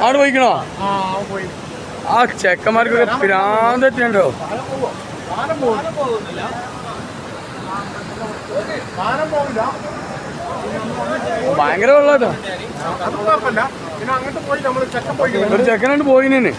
അവിടെ പോയിക്കണോ? ആ ചെക്കന്മാർക്കൊക്കെ പോകില്ല ഭയങ്കര വെള്ളാട്ടോ ഒരു ചെക്കനായിട്ട് പോയിനെ